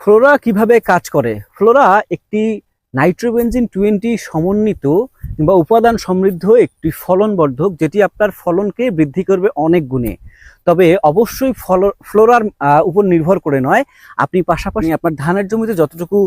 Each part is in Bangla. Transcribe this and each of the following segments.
ফ্লোরা কীভাবে কাজ করে? ফ্লোরা একটি নাইট্রোবেনজিন টোয়েন্টি সমন্বিত বা উপাদান সমৃদ্ধ একটি ফলনবর্ধক যেটি আপনার ফলনকে বৃদ্ধি করবে অনেক গুণে। তবে অবশ্যই ফল, ফ্লোরার উপর নির্ভর করে নয়। আপনি পাশাপাশি আপনার ধানের জমিতে যতটুকু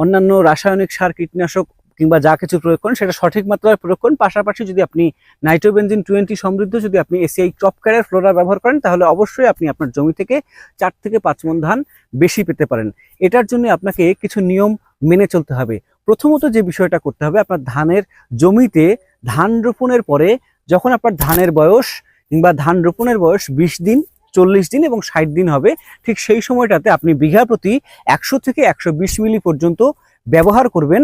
অন্যান্য রাসায়নিক সার, কীটনাশক কিংবা যা কিছু প্রয়োগ করেন, সেটা সঠিক মাত্রায় প্রয়োগ করেন। পাশাপাশি যদি আপনি নাইট্রোবেনজিন টোয়েন্টি সমৃদ্ধ যদি আপনি এসিআই ক্রপ ক্যারের ফ্লোরা ব্যবহার করেন, তাহলে অবশ্যই আপনি আপনার জমি থেকে চার থেকে পাঁচ মন ধান বেশি পেতে পারেন। এটার জন্য আপনাকে কিছু নিয়ম মেনে চলতে হবে। প্রথমত যে বিষয়টা করতে হবে, আপনার ধানের জমিতে ধান রোপণের পরে যখন আপনার ধানের বয়স কিংবা ধান রোপণের বয়স বিশ দিন, চল্লিশ দিন এবং ষাট দিন হবে, ঠিক সেই সময়টাতে আপনি বিঘা প্রতি একশো থেকে একশো বিশ মিলি পর্যন্ত ব্যবহার করবেন।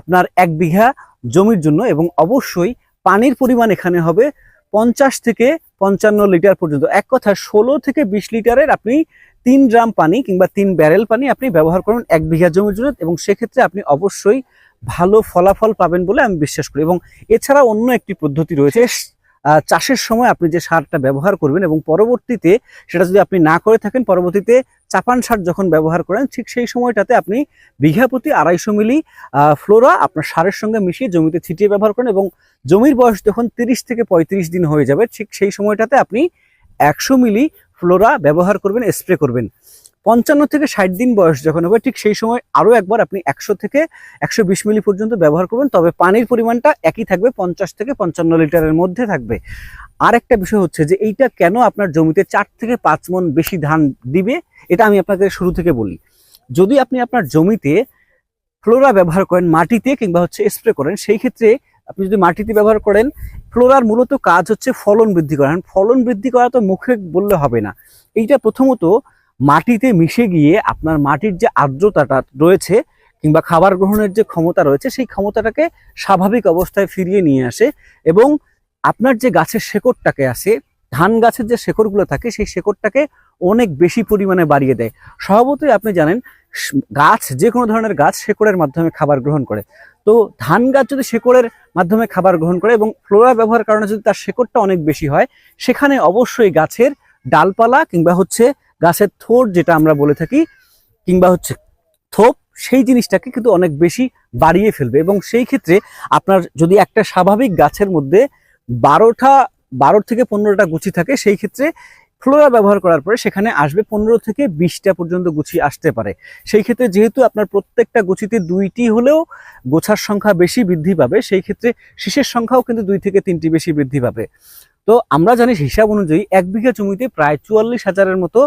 আপনার এক বিঘা জমির জন্য এবং অবশ্যই পানির পরিমাণ এখানে হবে পঞ্চাশ থেকে পঞ্চান্ন লিটার পর্যন্ত। এক কথা, ষোলো থেকে বিশ লিটারের আপনি তিন ড্রাম পানি কিংবা তিন ব্যারেল পানি আপনি ব্যবহার করুন এক বিঘা জমির জন্য এবং সেক্ষেত্রে আপনি অবশ্যই ভালো ফলাফল পাবেন বলে আমি বিশ্বাস করি। এবং এছাড়া অন্য একটি পদ্ধতি রয়েছে চাষের সময় আপনি যে সারটা ব্যবহার করবেন এবং পরবর্তীতে সেটা যদি আপনি না করে থাকেন, পরবর্তীতে চাপান সার যখন ব্যবহার করেন, ঠিক সেই সময়টাতে আপনি বিঘা প্রতি আড়াইশো মিলি ফ্লোরা আপনার সারের সঙ্গে মিশিয়ে জমিতে ছিটিয়ে ব্যবহার করেন এবং জমির বয়স যখন তিরিশ থেকে পঁয়ত্রিশ দিন হয়ে যাবে, ঠিক সেই সময়টাতে আপনি একশো মিলি ফ্লোরা ব্যবহার করবেন, স্প্রে করবেন। পঞ্চান্ন থেকে ষাট দিন বয়স যখন হবে, ঠিক সেই সময় আরও একবার আপনি একশো থেকে একশো বিশ মিলি পর্যন্ত ব্যবহার করবেন। তবে পানির পরিমাণটা একই থাকবে, পঞ্চাশ থেকে পঞ্চান্ন লিটারের মধ্যে থাকবে। আর একটা বিষয় হচ্ছে যে, এইটা কেন আপনার জমিতে চার থেকে পাঁচ মন বেশি ধান দিবে, এটা আমি আপনাকে শুরু থেকে বলি। যদি আপনি আপনার জমিতে ফ্লোরা ব্যবহার করেন মাটিতে কিংবা হচ্ছে স্প্রে করেন, সেই ক্ষেত্রে আপনি যদি মাটিতে ব্যবহার করেন, ফ্লোরার মূলত কাজ হচ্ছে ফলন বৃদ্ধি করা। ফলন বৃদ্ধি করা তো মুখে বললে হবে না। এইটা প্রথমত মাটিতে মিশে গিয়ে আপনার মাটির যে আর্দ্রতাটা রয়েছে কিংবা খাবার গ্রহণের যে ক্ষমতা রয়েছে, সেই ক্ষমতাটাকে স্বাভাবিক অবস্থায় ফিরিয়ে নিয়ে আসে এবং আপনার যে গাছের শেকড়টাকে আসে ধান গাছের যে শেকড়গুলো থাকে, সেই শেকড়টাকে অনেক বেশি পরিমাণে বাড়িয়ে দেয়। স্বভাবতই আপনি জানেন গাছ, যে কোনো ধরনের গাছ শেকড়ের মাধ্যমে খাবার গ্রহণ করে। তো ধান গাছ যদি শেকড়ের মাধ্যমে খাবার গ্রহণ করে এবং ফ্লোরা ব্যবহার কারণে যদি তার শেকড়টা অনেক বেশি হয়, সেখানে অবশ্যই গাছের ডালপালা কিংবা হচ্ছে গাছের থোর যেটা আমরা বলে থাকি, কিংবা হচ্ছে থোপ, সেই জিনিসটাকে কিন্তু অনেক বেশি বাড়িয়ে ফেলবে। এবং সেই ক্ষেত্রে আপনার যদি একটা স্বাভাবিক গাছের মধ্যে বারোটা, বারো থেকে পনেরোটা গুছি থাকে, সেই ক্ষেত্রে ফ্লোরা ব্যবহার করার পরে সেখানে আসবে পনেরো থেকে বিশটা পর্যন্ত গুছি আসতে পারে। সেই ক্ষেত্রে যেহেতু আপনার প্রত্যেকটা গুছিতে দুইটি হলেও গোছার সংখ্যা বেশি বৃদ্ধি পাবে, সেই ক্ষেত্রে শীষের সংখ্যাও কিন্তু দুই থেকে তিনটি বেশি বৃদ্ধি পাবে। তো আমরা জানি হিসাব অনুযায়ী এক বিঘা জমিতে প্রায় চুয়াল্লিশ হাজারের মতো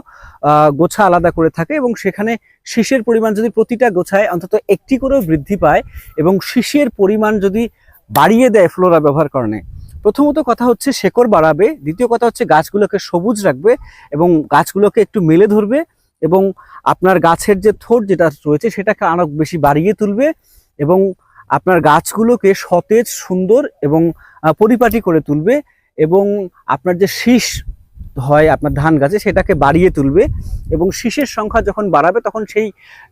গোছা আলাদা করে থাকে এবং সেখানে শীষের পরিমাণ যদি প্রতিটা গোছায় অন্তত একটি করেও বৃদ্ধি পায় এবং শীষের পরিমাণ যদি বাড়িয়ে দেয় ফ্লোরা ব্যবহার কারণে। প্রথমত কথা হচ্ছে শেকড় বাড়াবে, দ্বিতীয় কথা হচ্ছে গাছগুলোকে সবুজ রাখবে এবং গাছগুলোকে একটু মেলে ধরবে এবং আপনার গাছের যে থোট যেটা রয়েছে সেটাকে আরও বেশি বাড়িয়ে তুলবে এবং আপনার গাছগুলোকে সতেজ, সুন্দর এবং পরিপাটি করে তুলবে এবং আপনার যে শীষ হয়, আপনার ধান গাছে, সেটাকে বাড়িয়ে তুলবে এবং শীষের সংখ্যা যখন বাড়াবে, তখন সেই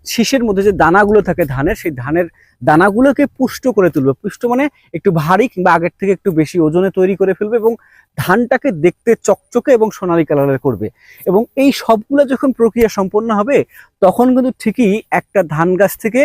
শীষের মধ্যে যে দানাগুলো থাকে ধানের, সেই ধানের দানাগুলোকে পুষ্ট করে তুলবে। পুষ্ট মানে একটু ভারী কিংবা আগের থেকে একটু বেশি ওজনে তৈরি করে ফেলবে এবং ধানটাকে দেখতে চকচকে এবং সোনালী কালারের করবে। এবং এই সবগুলো যখন প্রক্রিয়া সম্পন্ন হবে, তখন কিন্তু ঠিকই একটা ধান গাছ থেকে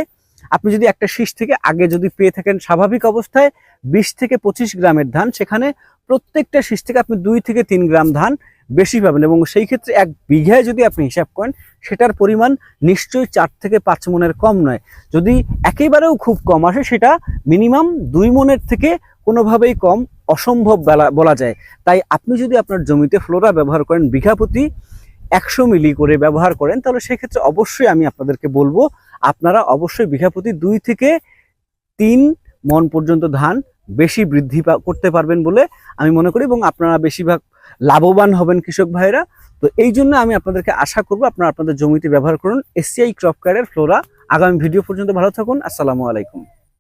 আপনি যদি একটা শীষ থেকে আগে যদি পেয়ে থাকেন স্বাভাবিক অবস্থায় বিশ থেকে পঁচিশ গ্রামের ধান, সেখানে প্রত্যেকটা শীষ থেকে আপনি দুই থেকে তিন গ্রাম ধান বেশি পাবেন এবং সেই ক্ষেত্রে এক বিঘায় যদি আপনি হিসাব করেন, সেটার পরিমাণ নিশ্চয়ই চার থেকে পাঁচ মনের কম নয়। যদি একেবারেও খুব কম আসে, সেটা মিনিমাম দুই মনের থেকে কোনোভাবেই কম অসম্ভব বেলা- বলা যায়। তাই আপনি যদি আপনার জমিতে ফ্লোরা ব্যবহার করেন, বিঘা প্রতি একশো মিলি করে ব্যবহার করেন, তাহলে সেক্ষেত্রে অবশ্যই আমি আপনাদেরকে বলব আপনারা অবশ্যই বিঘা প্রতি দুই থেকে তিন মন পর্যন্ত ধান বেশি বৃদ্ধি করতে পারবেন বলে আমি মনে করি এবং আপনারা বেশিরভাগ লাভবান হবেন কৃষক ভাইরা তো এই জন্য আমি আপনাদেরকে আশা করব আপনারা আপনাদের জমিতে ব্যবহার করুন। এসিআই ক্রপ কেয়ারের ফ্লোরা আগামী ভিডিও পর্যন্ত ভালো থাকুন। আসসালামু আলাইকুম।